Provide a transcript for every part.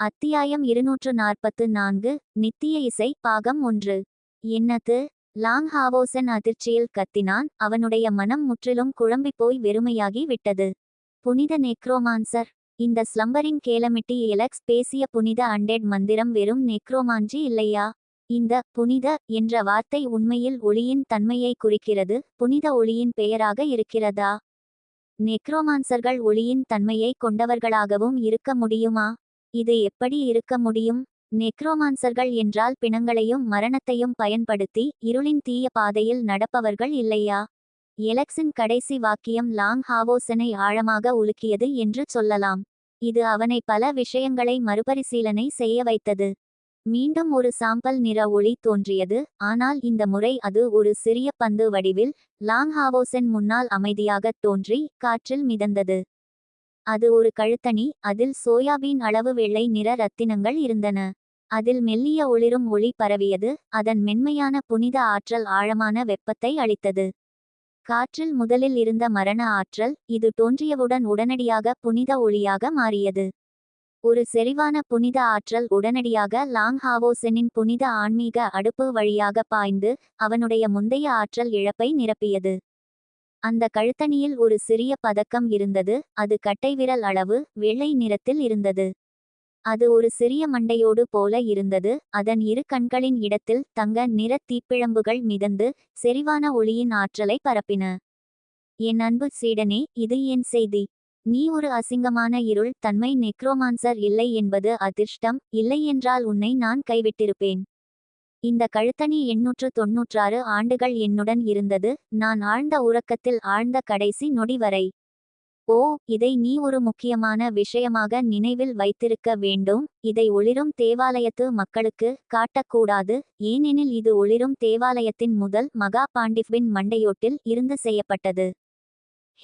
அத்தியாயம் இருநூற்று நாற்பத்து நான்கு நித்திய இசை பாகம் ஒன்று. என்னது? லாங் ஹாவோசன் அதிர்ச்சியில் கத்தினான். அவனுடைய மனம் முற்றிலும் குழம்பிப் போய் வெறுமையாகி விட்டது. புனித நெக்ரோமான்சர். இந்த ஸ்லம்பரிங் கேலமிட்டி எலக்ஸ் பேசிய புனித அண்டெட் மந்திரம் வெறும் நெக்ரோமான்ஜி இல்லையா? இந்த புனித என்ற வார்த்தை உண்மையில் ஒளியின் தன்மையை குறிக்கிறது. புனித ஒளியின் பெயராக இருக்கிறதா? நெக்ரோமான்சர்கள் ஒளியின் தன்மையை கொண்டவர்களாகவும் இருக்க முடியுமா? இது எப்படி இருக்க முடியும்? நெக்ரோமான்சர்கள் என்றால் பிணங்களையும் மரணத்தையும் பயன்படுத்தி இருளின் தீய பாதையில் நடப்பவர்கள் இல்லையா? எலக்ஸின் கடைசி வாக்கியம் லாங் ஹாவோசனை ஆழமாக உலுக்கியது என்று சொல்லலாம். இது அவனை பல விஷயங்களை மறுபரிசீலனை செய்ய வைத்தது. மீண்டும் ஒரு சாம்பல் நிற ஒளி தோன்றியது. ஆனால் இந்த முறை அது ஒரு சிறிய பந்து வடிவில் லாங் ஹாவோசன் முன்னால் அமைதியாகத் தோன்றி காற்றில் மிதந்தது. அது ஒரு கழுத்தணி அதில் சோயாபீன் அளவு வெள்ளை நிற ரத்தினங்கள் இருந்தன. அதில் மெல்லிய ஒளிரும் ஒளி பரவியது அதன் மென்மையான புனித ஆற்றல் ஆழமான வெப்பத்தை அளித்தது. காற்றில் முதலில் இருந்த மரண ஆற்றல் இது தோன்றியவுடன் உடனடியாக புனித ஒளியாக மாறியது. ஒரு செறிவான புனித ஆற்றல் உடனடியாக லாங் ஹாவோசனின் புனித ஆன்மீக அடுப்பு வழியாக பாய்ந்து அவனுடைய முந்தைய ஆற்றல் இழப்பை நிரப்பியது. அந்த கழுத்தணியில் ஒரு சிறிய பதக்கம் இருந்தது அது கட்டைவிரல் அளவு வெள்ளை நிறத்தில் இருந்தது. அது ஒரு சிறிய மண்டையோடு போல இருந்தது அதன் இரு கண்களின் இடத்தில் தங்க நிற தீப்பிழம்புகள் மிதந்து செறிவான ஒளியின் ஆற்றலை பரப்பின. என் அன்பு சீடனே இது என் செய்தி. நீ ஒரு அசிங்கமான இருள் தன்மை நெக்ரோமான்சர் இல்லை என்பது அதிர்ஷ்டம் இல்லையென்றால் உன்னை நான் கைவிட்டிருப்பேன். இந்த கழுத்தணி எண்ணூற்று தொன்னூற்றாறு ஆண்டுகள் என்னுடன் இருந்தது. நான் ஆழ்ந்த உறக்கத்தில் ஆழ்ந்த கடைசி நொடி வரை. ஓ இதை நீ ஒரு முக்கியமான விஷயமாக நினைவில் வைத்திருக்க வேண்டும். இதை ஒளிரும் தேவாலயத்து மக்களுக்கு காட்டக்கூடாது. ஏனெனில் இது ஒளிரும் தேவாலயத்தின் முதல் மகா பாண்டிஃபின் மண்டையோட்டில் இருந்து செய்யப்பட்டது.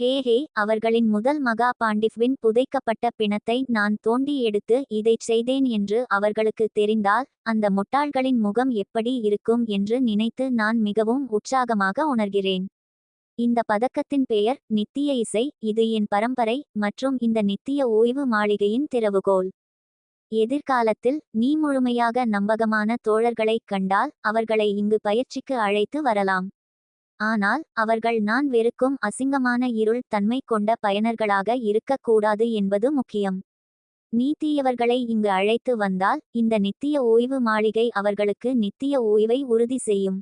ஹே ஹே அவர்களின் முதல் மகா பாண்டிஃபின் புதைக்கப்பட்ட பிணத்தை நான் தோண்டி எடுத்து இதைச் செய்தேன் என்று அவர்களுக்கு தெரிந்தால் அந்த முட்டாள்களின் முகம் எப்படி இருக்கும் என்று நினைத்து நான் மிகவும் உற்சாகமாக உணர்கிறேன். இந்த பதக்கத்தின் பெயர் நித்திய இசை இது என் பரம்பரை மற்றும் இந்த நித்திய ஓய்வு மாளிகையின் திறவுகோல். எதிர்காலத்தில் நீ முழுமையாக நம்பகமான தோழர்களைக் கண்டால் அவர்களை இங்கு பயிற்சிக்கு அழைத்து வரலாம். ஆனால் அவர்கள் நான் வெறுக்கும் அசிங்கமான இருள் தன்மை கொண்ட பயனர்களாக இருக்கக்கூடாது என்பது முக்கியம். நீ தீயவர்களை இங்கு அழைத்து வந்தால் இந்த நித்திய ஓய்வு மாளிகை அவர்களுக்கு நித்திய ஓய்வை உறுதி செய்யும்.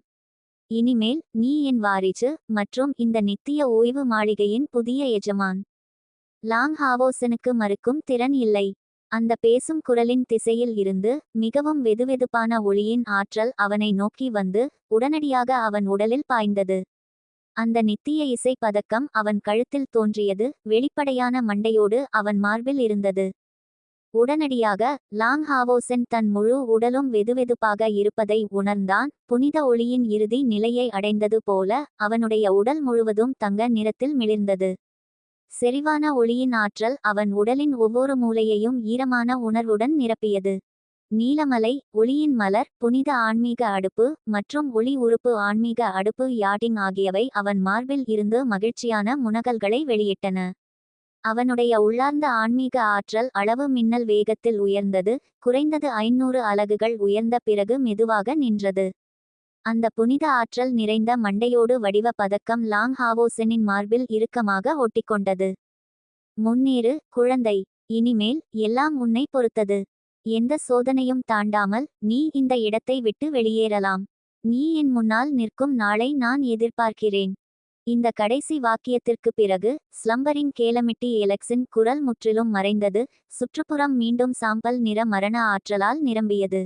இனிமேல் நீ என் வாரிசு மற்றும் இந்த நித்திய ஓய்வு மாளிகையின் புதிய எஜமான். லாங் ஹாவோசனுக்கு மறுக்கும் திறன் இல்லை. அந்த பேசும் குரலின் திசையில் இருந்து மிகவும் வெதுவெதுப்பான ஒளியின் ஆற்றல் அவனை நோக்கி வந்து உடனடியாக அவன் உடலில் பாய்ந்தது. அந்த நித்திய இசை பதக்கம் அவன் கழுத்தில் தோன்றியது வெளிப்படையான மண்டையோடு அவன் மார்பில் இருந்தது. உடனடியாக லாங் ஹாவோசென் தன் முழு உடலும் வெதுவெதுப்பாக இருப்பதை உணர்ந்தான் புனித ஒளியின் இறுதி நிலையை அடைந்தது போல அவனுடைய உடல் முழுவதும் தங்க நிறத்தில் மிளிர்ந்தது. செறிவான ஒளியின் ஆற்றல் அவன் உடலின் ஒவ்வொரு மூலையையும் ஈரமான உணர்வுடன் நிரப்பியது. நீலமலை ஒளியின் மலர் புனித ஆன்மீக அடுப்பு மற்றும் ஒளி உறுப்பு ஆன்மீக அடுப்பு யாட்டிங் ஆகியவை அவன் மார்பில் இருந்து மகிழ்ச்சியான முனகல்களை வெளியிட்டன. அவனுடைய உள்ளார்ந்த ஆன்மீக ஆற்றல் அளவு மின்னல் வேகத்தில் உயர்ந்தது குறைந்தது ஐநூறு அலகுகள் உயர்ந்த பிறகு மெதுவாக நின்றது. அந்த புனித ஆற்றல் நிறைந்த மண்டையோடு வடிவ பதக்கம் லாங் ஹாவோசனின் மார்பில் இறுக்கமாக ஒட்டிக்கொண்டது. முன்னேறு குழந்தை இனிமேல் எல்லாம் உன்னை பொறுத்தது. எந்த சோதனையும் தாண்டாமல் நீ இந்த இடத்தை விட்டு வெளியேறலாம். நீ என் முன்னால் நிற்கும் நாளை நான் எதிர்பார்க்கிறேன். இந்த கடைசி வாக்கியத்திற்கு பிறகு ஸ்லம்பரின் கேலமிட்டி எலக்ஸின் குரல் முற்றிலும் மறைந்தது. சுற்றுப்புறம் மீண்டும் சாம்பல் நிற மரண ஆற்றலால் நிரம்பியது.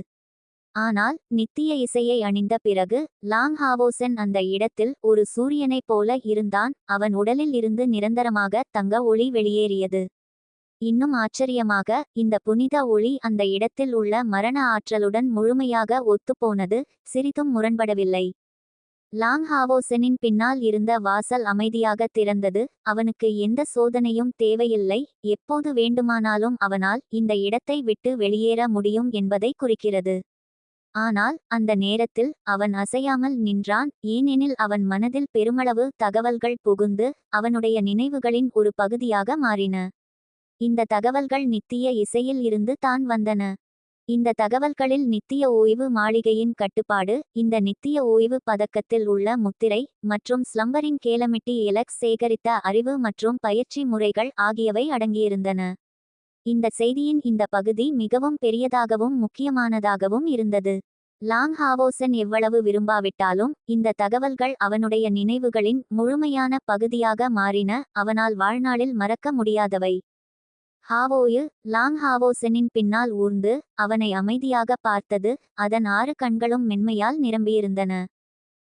ஆனால் நித்திய இசையை அணிந்த பிறகு லாங் ஹாவோசன் அந்த இடத்தில் ஒரு சூரியனைப் போல இருந்தான். அவன் உடலில் இருந்து நிரந்தரமாக தங்க ஒளி வெளியேறியது. இன்னும் ஆச்சரியமாக இந்த புனித ஒளி அந்த இடத்தில் உள்ள மரண ஆற்றலுடன் முழுமையாக ஒத்துப்போனது சிறிதும் முரண்படவில்லை. லாங் ஹாவோசனின் பின்னால் இருந்த வாசல் அமைதியாக திறந்தது. அவனுக்கு எந்த சோதனையும் தேவையில்லை. எப்போது வேண்டுமானாலும் அவனால் இந்த இடத்தை விட்டு வெளியேற முடியும் என்பதை குறிக்கிறது. ஆனால் அந்த நேரத்தில் அவன் அசையாமல் நின்றான். ஏனெனில் அவன் மனதில் பெருமளவு தகவல்கள் புகுந்து அவனுடைய நினைவுகளின் ஒரு பகுதியாக மாறின. இந்த தகவல்கள் நித்திய இசையில் இருந்து தான் வந்தன. இந்த தகவல்களில் நித்திய ஓய்வு மாளிகையின் கட்டுப்பாடு இந்த நித்திய ஓய்வு பதக்கத்தில் உள்ள முத்திரை மற்றும் ஸ்லம்பரிங் கேலமிட்டி எலக்ஸ் சேகரித்த அறிவு மற்றும் பயிற்சி முறைகள் ஆகியவை அடங்கியிருந்தன. இந்த செய்தியின் இந்த பகுதி மிகவும் பெரியதாகவும் முக்கியமானதாகவும் இருந்தது. லாங் ஹாவோசன் எவ்வளவு விரும்பாவிட்டாலும் இந்த தகவல்கள் அவனுடைய நினைவுகளின் முழுமையான பகுதியாக மாறின அவனால் வாழ்நாளில் மறக்க முடியாதவை. ஹாவோயு லாங் ஹாவோசனின் பின்னால் ஊர்ந்து அவனை அமைதியாக பார்த்தது அதன் ஆறு கண்களும் மென்மையால் நிரம்பியிருந்தன.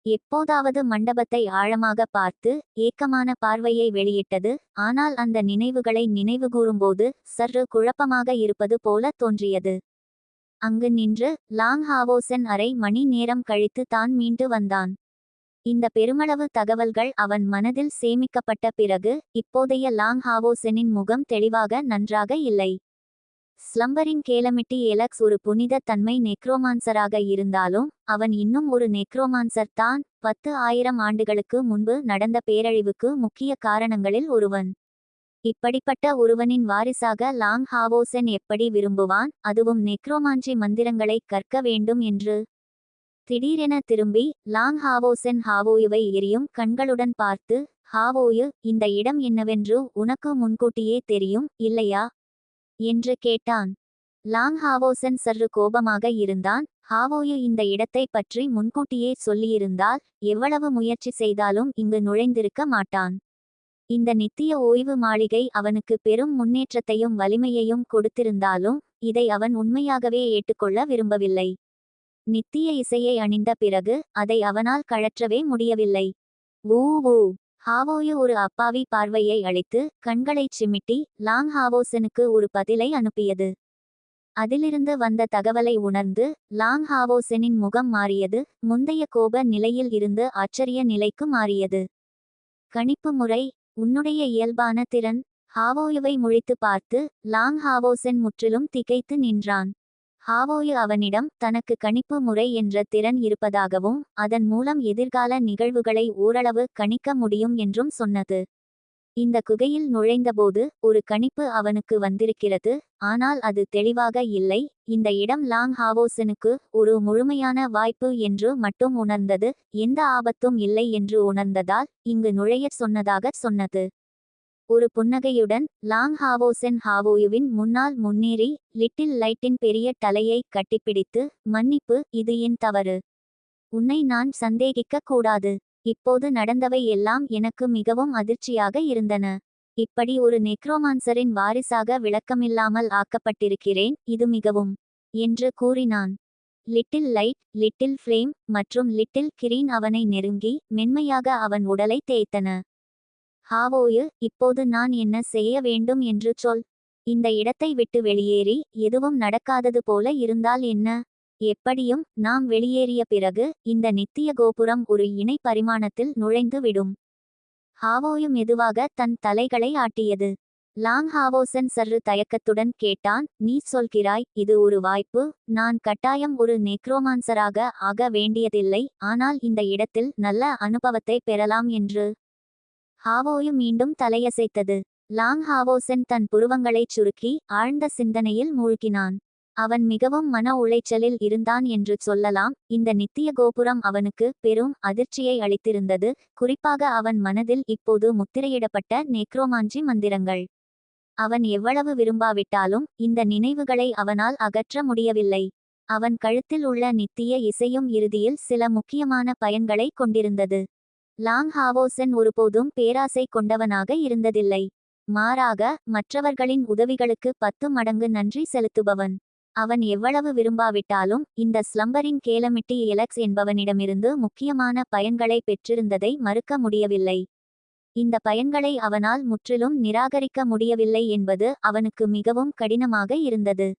எப்போதாவது மண்டபத்தை ஆழமாக பார்த்து ஏக்கமான பார்வையை வெளியிட்டது. ஆனால் அந்த நினைவுகளை நினைவுகூறும்போது சற்று குழப்பமாக இருப்பது போல தோன்றியது. அங்கு நின்று லாங் ஹாவோசன் அரை மணி நேரம் கழித்து தான் மீண்டு வந்தான். இந்த பெருமளவு தகவல்கள் அவன் மனதில் சேமிக்கப்பட்ட பிறகு இப்போதைய லாங் ஹாவோசனின் முகம் தெளிவாக நன்றாக இல்லை. ஸ்லம்பரின் கேலமிட்டி எலக்ஸ் ஒரு புனித தன்மை நெக்ரோமான்சராக இருந்தாலும் அவன் இன்னும் ஒரு நெக்ரோமான்சர் தான். பத்து ஆயிரம் ஆண்டுகளுக்கு முன்பு நடந்த பேரழிவுக்கு முக்கிய காரணங்களில் ஒருவன். இப்படிப்பட்ட ஒருவனின் வாரிசாக லாங் ஹாவோசன் எப்படி விரும்புவான்? அதுவும் நெக்ரோமான்சி மந்திரங்களை கற்க வேண்டும் என்று. திடீரென திரும்பி லாங் ஹாவோசன் ஹாவோயுவை எரியும் கண்களுடன் பார்த்து ஹாவோயு இந்த இடம் என்னவென்று உனக்கு முன்கூட்டியே தெரியும் இல்லையா? என்று கேட்டான். லாங் ஹாவோசன் சற்று கோபமாக இருந்தான். ஹாவோயு இந்த இடத்தை பற்றி முன்கூட்டியே சொல்லியிருந்தால் எவ்வளவு முயற்சி செய்தாலும் இங்கு நுழைந்திருக்க மாட்டான். இந்த நித்திய ஓய்வு மாளிகை அவனுக்கு பெரும் முன்னேற்றத்தையும் வலிமையையும் கொடுத்திருந்தாலும் இதை அவன் உண்மையாகவே ஏற்றுக்கொள்ள விரும்பவில்லை. நித்திய இசையை அணிந்த பிறகு அதை அவனால் கழற்றவே முடியவில்லை. ஊ ஊ. ஹாவோயு ஒரு அப்பாவி பார்வையை அளித்து கண்களைச் சிமிட்டி லாங் ஹாவோசனுக்கு ஒரு பதிலை அனுப்பியது. அதிலிருந்து வந்த தகவலை உணர்ந்து லாங் ஹாவோசனின் முகம் மாறியது. முந்தைய கோப நிலையில் இருந்து ஆச்சரிய நிலைக்கு மாறியது. கணிப்பு முறை உன்னுடைய இயல்பான திறன் ஹாவோயுவை முழித்து பார்த்து லாங் ஹாவோசன் முற்றிலும் திகைத்து நின்றான். ஹாவோயு அவனிடம் தனக்கு கணிப்பு முறை என்ற திறன் இருப்பதாகவும் அதன் மூலம் எதிர்கால நிகழ்வுகளை ஓரளவு கணிக்க முடியும் என்றும் சொன்னது. இந்த குகையில் நுழைந்தபோது ஒரு கணிப்பு அவனுக்கு வந்திருக்கிறது ஆனால் அது தெளிவாக இல்லை. இந்த இடம் லாங் ஹாவோசனுக்கு ஒரு முழுமையான வாய்ப்பு என்று மட்டும் உணர்ந்தது எந்த ஆபத்தும் இல்லை என்று உணர்ந்ததால் இங்கு நுழையச் சொன்னதாக சொன்னது. ஒரு புன்னகையுடன் லாங் ஹாவோசென் ஹாவோயுவின் முன்னால் முன்னேறி லிட்டில் லைட்டின் பெரிய தலையை கட்டிப்பிடித்து மன்னிப்பு இது என் தவறு. உன்னை நான் சந்தேகிக்க கூடாது. இப்போது நடந்தவை எல்லாம் எனக்கு மிகவும் அதிர்ச்சியாக இருந்தன. இப்படி ஒரு நெக்ரோமான்சரின் வாரிசாக விளக்கமில்லாமல் ஆக்கப்பட்டிருக்கிறேன் இது மிகவும் என்று கூறினான். லிட்டில் லைட் லிட்டில் ஃப்ளேம் மற்றும் லிட்டில் கிரீன் அவனை நெருங்கி மென்மையாக அவன் உடலை தேய்த்தன. ஹாவோயு இப்போது நான் என்ன செய்ய வேண்டும் என்று சொல். இந்த இடத்தை விட்டு வெளியேறி எதுவும் நடக்காதது போல இருந்தால் என்ன? எப்படியும் நாம் வெளியேறிய பிறகு இந்த நித்திய கோபுரம் ஒரு இணை பரிமாணத்தில் நுழைந்து விடும். ஹாவோயு மெதுவாக தன் தலைகளை ஆட்டியது. லாங் ஹாவோசன் சற்று தயக்கத்துடன் கேட்டான் நீ சொல்கிறாய் இது ஒரு வாய்ப்பு நான் கட்டாயம் ஒரு நெக்ரோமான்சராக ஆக வேண்டியதில்லை ஆனால் இந்த இடத்தில் நல்ல அனுபவத்தை பெறலாம் என்று. ஹாவோயு மீண்டும் தலையசைத்தது. லாங் ஹாவோசன் தன் புருவங்களைச் சுருக்கி ஆழ்ந்த சிந்தனையில் மூழ்கினான். அவன் மிகவும் மன உளைச்சலில் இருந்தான் என்று சொல்லலாம். இந்த நித்திய கோபுரம் அவனுக்கு பெரும் அதிர்ச்சியை அளித்திருந்தது. குறிப்பாக அவன் மனதில் இப்போது முத்திரையிடப்பட்ட நேக்ரோமாஞ்சி மந்திரங்கள். அவன் எவ்வளவு விரும்பாவிட்டாலும் இந்த நினைவுகளை அவனால் அகற்ற முடியவில்லை. அவன் கழுத்தில் உள்ள நித்திய இசையும் இறுதியில் சில முக்கியமான பயன்களை கொண்டிருந்தது. லாங் ஹாவோசன் ஒருபோதும் பேராசை கொண்டவனாக இருந்ததில்லை. மாறாக மற்றவர்களின் உதவிகளுக்கு பத்து மடங்கு நன்றி செலுத்துபவன். அவன் எவ்வளவு விரும்பாவிட்டாலும் இந்த ஸ்லம்பரிங் கேலமிட்டி எலக்ஸ் என்பவனிடமிருந்து முக்கியமான பயன்களை பெற்றிருந்ததை மறுக்க முடியவில்லை. இந்த பயன்களை அவனால் முற்றிலும் நிராகரிக்க முடியவில்லை என்பது அவனுக்கு மிகவும் கடினமாக இருந்தது.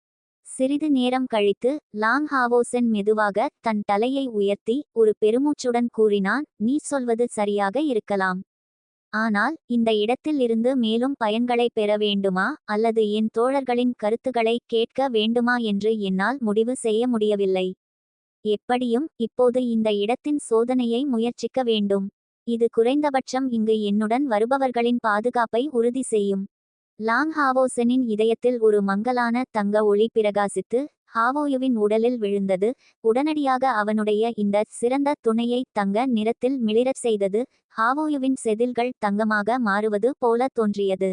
சிறிது நேரம் கழித்து லாங் ஹாவோசென் மெதுவாக தன் தலையை உயர்த்தி ஒரு பெருமூச்சுடன் கூறினான் நீ சொல்வது சரியாக இருக்கலாம். ஆனால் இந்த இடத்தில் இருந்து மேலும் பயன்களை பெற வேண்டுமா? அல்லது என் தோழர்களின் கருத்துக்களை கேட்க வேண்டுமா? என்று என்னால் முடிவு செய்ய முடியவில்லை. எப்படியும் இப்போது இந்த இடத்தின் சோதனையை முயற்சிக்க வேண்டும். இது குறைந்தபட்சம் இங்கு என்னுடன் வருபவர்களின் பாதுகாப்பை உறுதி செய்யும். லாங் ஹாவோசனின் இதயத்தில் ஒரு மங்கலான தங்க ஒளி பிரகாசித்து ஹாவோயுவின் உடலில் விழுந்தது. உடனடியாக அவனுடைய இந்த சிறந்த துணையை தங்க நிறத்தில் மிளிரச் செய்தது. ஹாவோயுவின் செதில்கள் தங்கமாக மாறுவது போல தோன்றியது.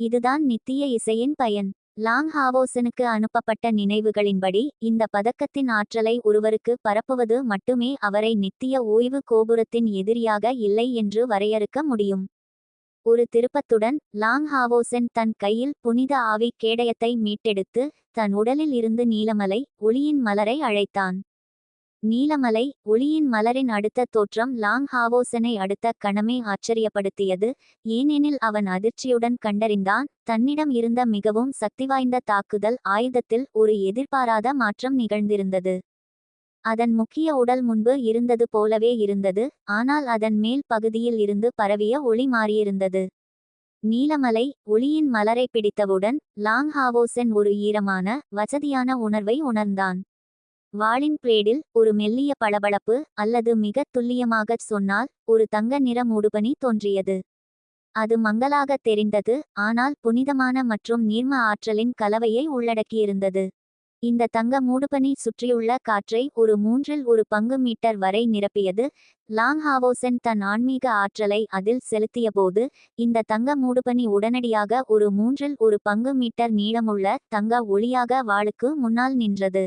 இதுதான் நித்திய இசையின் பயன். லாங் ஹாவோசனுக்கு அனுப்பப்பட்ட நினைவுகளின்படி இந்த பதக்கத்தின் ஆற்றலை ஒருவருக்கு பரப்புவது மட்டுமே அவரை நித்திய ஓய்வு கோபுரத்தின் எதிரியாக இல்லை என்று வரையறுக்க முடியும். ஒரு திருப்பத்துடன் லாங் ஹாவோசென் தன் கையில் புனித ஆவி கேடயத்தை மீட்டெடுத்து தன் உடலில் இருந்து நீலமலை ஒளியின் மலரை அழைத்தான். நீலமலை ஒளியின் மலரின் அடுத்த தோற்றம் லாங் ஹாவோசனை அடுத்த கணமே ஆச்சரியப்படுத்தியது. ஏனெனில் அவன் அதிர்ச்சியுடன் கண்டறிந்தான் தன்னிடம் இருந்த மிகவும் சக்திவாய்ந்த தாக்குதல் ஆயுதத்தில் ஒரு எதிர்பாராத மாற்றம் நிகழ்ந்திருந்தது. அதன் முக்கிய உடல் முன்பு இருந்தது போலவே இருந்தது ஆனால் அதன் மேல் பகுதியில் இருந்து பரவிய ஒளி மாறியிருந்தது. நீலமலை ஒளியின் மலரை பிடித்தவுடன் லாங் ஹாவோசன் ஒரு ஈரமான வசதியான உணர்வை உணர்ந்தான். வாளின் பிளேடில் ஒரு மெல்லிய பளபளப்பு அல்லது மிக துல்லியமாகச் சொன்னால் ஒரு தங்க நிற மூடுபனி தோன்றியது. அது மங்கலாக தெரிந்தது ஆனால் புனிதமான மற்றும் நீர்ம ஆற்றலின் கலவையை உள்ளடக்கியிருந்தது. இந்த தங்க மூடுபனி சுற்றியுள்ள காற்றை ஒரு மூன்றில் ஒரு பங்கு மீட்டர் வரை நிரப்பியது. லாங் ஹாவோசன் தன் ஆன்மீக ஆற்றலை அதில் செலுத்தியபோது இந்த தங்க மூடுபனி உடனடியாக ஒரு மூன்றில் ஒரு பங்கு மீட்டர் நீளமுள்ள தங்க ஒளியாக வாளுக்கு முன்னால் நின்றது.